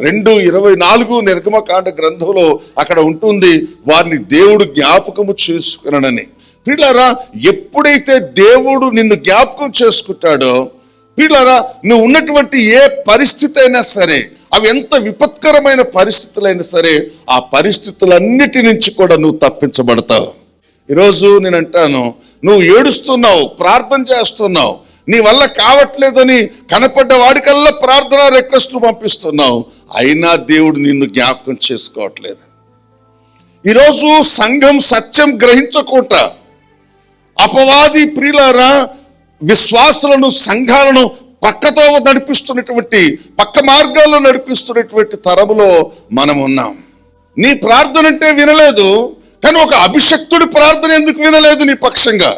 రెండు ఇరవై నాలుగు నిర్గమకాండ గ్రంథంలో అక్కడ ఉంటుంది వారిని దేవుడు జ్ఞాపకము చేసుకునని పిల్లరా ఎప్పుడైతే దేవుడు నిన్ను జ్ఞాపకం చేసుకుంటాడో పిల్లరా నువ్వు ఉన్నటువంటి ఏ పరిస్థితి అయినా సరే అవి ఎంత విపత్కరమైన పరిస్థితులైనా సరే ఆ పరిస్థితులన్నిటి నుంచి కూడా నువ్వు తప్పించబడతావు. ఈరోజు నేను అంటాను నువ్వు ఏడుస్తున్నావు ప్రార్థన చేస్తున్నావు నీ వల్ల కావట్లేదని కనపడ్డ వాడికల్లా ప్రార్థన రిక్వెస్ట్ పంపిస్తున్నావు అయినా దేవుడు నిన్ను జ్ఞాపకం చేసుకోవట్లేదు. ఈరోజు సంఘం సత్యం గ్రహించకూట. అపవాది ప్రియులారా విశ్వాసులను సంఘాలను పక్కతో నడిపిస్తున్నటువంటి పక్క మార్గాల్లో నడిపిస్తున్నటువంటి తరములో మనం ఉన్నాం నీ ప్రార్థన అంటే వినలేదు కానీ ఒక అభిషక్తుడి ప్రార్థన ఎందుకు వినలేదు నీ పక్షంగా?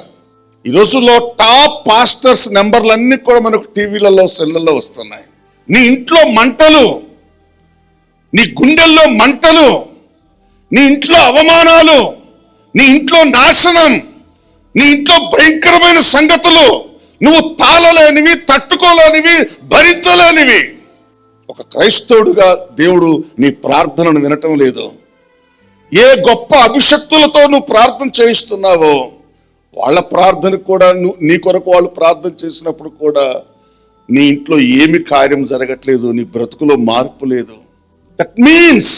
ఈ రోజుల్లో టాప్ పాస్టర్స్ నెంబర్లన్నీ కూడా మనకు టీవీలలో సెల్లలో వస్తున్నాయి. నీ ఇంట్లో మంటలు నీ గుండెల్లో మంటలు నీ ఇంట్లో అవమానాలు నీ ఇంట్లో నాశనం నీ ఇంట్లో భయంకరమైన సంగతులు నువ్వు తాళలేనివి తట్టుకోలేనివి భరించలేనివి. ఒక క్రైస్తవుడుగా దేవుడు నీ ప్రార్థనను వినటం లేదు. ఏ గొప్ప అభిషక్తులతో నువ్వు ప్రార్థన చేయిస్తున్నావో వాళ్ళ ప్రార్థన కూడా నువ్వు నీ కొరకు వాళ్ళు ప్రార్థన చేసినప్పుడు కూడా నీ ఇంట్లో ఏమి కార్యం జరగట్లేదు నీ బ్రతుకులో మార్పు లేదు. దట్ మీన్స్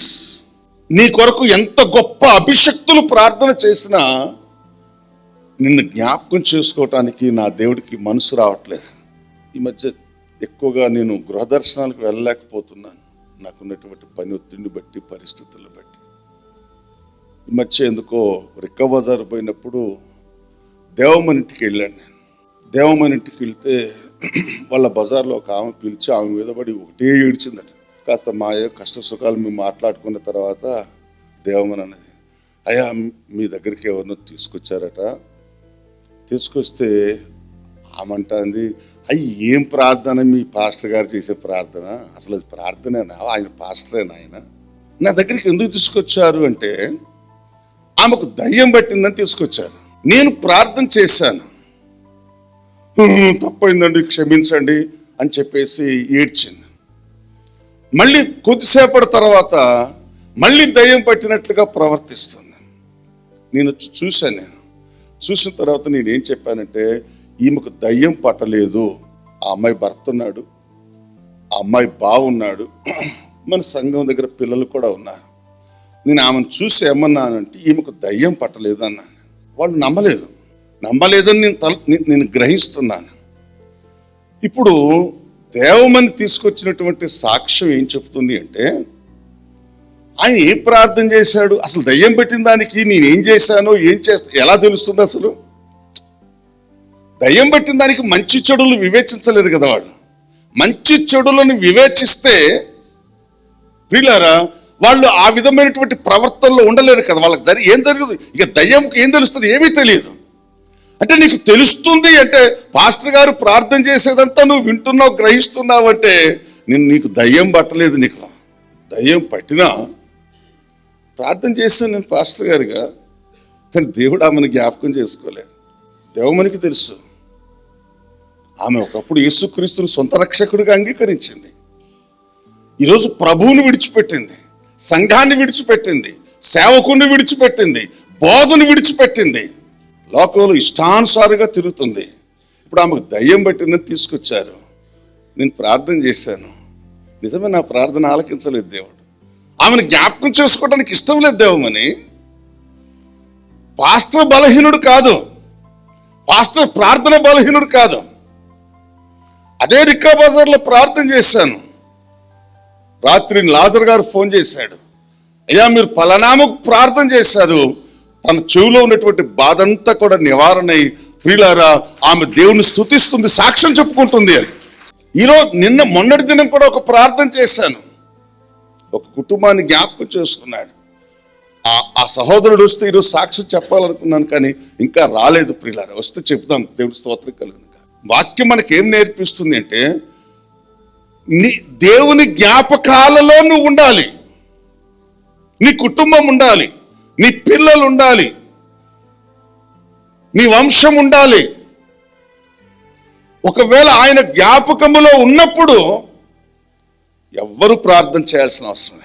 నీ కొరకు ఎంత గొప్ప అభిషక్తులు ప్రార్థన చేసినా నిన్ను జ్ఞాపకం చేసుకోవటానికి నా దేవుడికి మనసు రావట్లేదు. ఈ మధ్య ఎక్కువగా నేను గృహదర్శనాలకు వెళ్ళలేకపోతున్నాను. నాకున్నటువంటి పని ఒత్తిడిని బట్టి పరిస్థితులను బట్టి. ఈ మధ్య ఎందుకో రిక్క పోయినప్పుడు దేవమనింటికి ఇంటికి వెళ్ళాను నేను. దేవమనింటికి ఇంటికి వెళ్తే వాళ్ళ బజార్లో ఒక ఆమె పిలిచి ఆమె మీద పడి ఒకటే ఏడ్చిందట. కాస్త మా కష్ట సుఖాలు మేము మాట్లాడుకున్న తర్వాత దేవమ్మని అన్నది అయ్యా మీ దగ్గరికి ఎవరినో తీసుకొచ్చారట. తీసుకొస్తే ఆమంటుంది అయ్యి ఏం ప్రార్థన మీ పాస్టర్ గారు చేసే ప్రార్థన? అసలు అది ప్రార్థనేనా? ఆయన పాస్టరేనా ఆయన? నా దగ్గరికి ఎందుకు తీసుకొచ్చారు? అంటే ఆమెకు దయ్యం పట్టిందని తీసుకొచ్చారు. నేను ప్రార్థన చేశాను. తప్పైందండి క్షమించండి అని చెప్పేసి ఏడ్చింది. మళ్ళీ కొద్దిసేపటి తర్వాత మళ్ళీ దయ్యం పట్టినట్లుగా ప్రవర్తిస్తుంది. నేను వచ్చి చూశాను నేను. చూసిన తర్వాత నేను ఏం చెప్పానంటే ఈమెకు దయ్యం పట్టలేదు. ఆ అమ్మాయి భర్త ఉన్నాడు ఆ అమ్మాయి బాగున్నాడు మన సంఘం దగ్గర పిల్లలు కూడా ఉన్నారు. నేను ఆమెను చూసి ఏమన్నానంటే ఈమెకు దయ్యం పట్టలేదు అన్నాను. వాళ్ళు నమ్మలేదు. నమ్మలేదని నేను తల నేను గ్రహిస్తున్నాను. ఇప్పుడు దేవమని తీసుకొచ్చినటువంటి సాక్ష్యం ఏం చెప్తుంది అంటే ఆయన ఏ ప్రార్థన చేశాడు? అసలు దయ్యం పెట్టిన దానికి నేనేం చేశానో ఏం చేస్తా ఎలా తెలుస్తుంది అసలు? దయ్యం పెట్టిన దానికి మంచి చెడులు వివేచించలేదు కదా వాళ్ళు మంచి చెడులను వివేచిస్తే వీళ్ళారా వాళ్ళు ఆ విధమైనటువంటి ప్రవర్తనలో ఉండలేరు కదా. వాళ్ళకి జరి ఏం జరుగుతుంది? ఇక దయ్యంకి ఏం తెలుస్తుంది? ఏమీ తెలియదు. అంటే నీకు తెలుస్తుంది అంటే పాస్టర్ గారు ప్రార్థన చేసేదంతా నువ్వు వింటున్నావు గ్రహిస్తున్నావు అంటే నేను నీకు దయ్యం పట్టలేదు నీకు. దయ్యం పట్టినా ప్రార్థన చేశాను నేను పాస్టర్ గారిగా కానీ దేవుడు ఆమెను జ్ఞాపకం చేసుకోలేదు. దేవమనికి తెలుసు. ఆమె ఒకప్పుడు యేసుక్రీస్తుని సొంత రక్షకుడిగా అంగీకరించింది. ఈరోజు ప్రభువుని విడిచిపెట్టింది సంఘాన్ని విడిచిపెట్టింది సేవకుని విడిచిపెట్టింది బోధను విడిచిపెట్టింది. లోకంలో ఇష్టానుసారుగా తిరుగుతుంది. ఇప్పుడు ఆమెకు దయ్యం పట్టిందని తీసుకొచ్చారు. నేను ప్రార్థన చేశాను. నిజమే నా ప్రార్థన ఆలకించలేదు దేవుడు. ఆమెను జ్ఞాపకం చేసుకోవడానికి ఇష్టం లేదు దేవమని పాస్టర్ బలహీనుడు కాదు. పాస్టర్ ప్రార్థన బలహీనుడు కాదు. అదే రిక్కా బజార్లో ప్రార్థన చేశాను. రాత్రి లాజర్ గారు ఫోన్ చేశాడు. అయ్యా మీరు పలనామకు ప్రార్థన చేశారు. తన చెవిలో ఉన్నటువంటి బాధంతా కూడా నివారణ అయి ప్రియులారా ఆమె దేవుని స్థుతిస్తుంది సాక్ష్యం చెప్పుకుంటుంది అని. ఈరోజు నిన్న మొన్నటి దినం కూడా ఒక ప్రార్థన చేశాను. ఒక కుటుంబాన్ని జ్ఞాపకం చేసుకున్నాడు. ఆ ఆ సహోదరుడు వస్తే ఈరోజు సాక్ష్యం చెప్పాలనుకున్నాను కానీ ఇంకా రాలేదు ప్రియులారా. వస్తే చెప్తాం దేవుడి స్తోత్రం కలుగును. వాక్యం మనకి ఏం నేర్పిస్తుంది అంటే నీ దేవుని జ్ఞాపకాలలో నువ్వు ఉండాలి. నీ కుటుంబం ఉండాలి. నీ పిల్లలు ఉండాలి. నీ వంశం ఉండాలి. ఒకవేళ ఆయన జ్ఞాపకములో ఉన్నప్పుడు ఎవ్వరు ప్రార్థన చేయాల్సిన అవసరం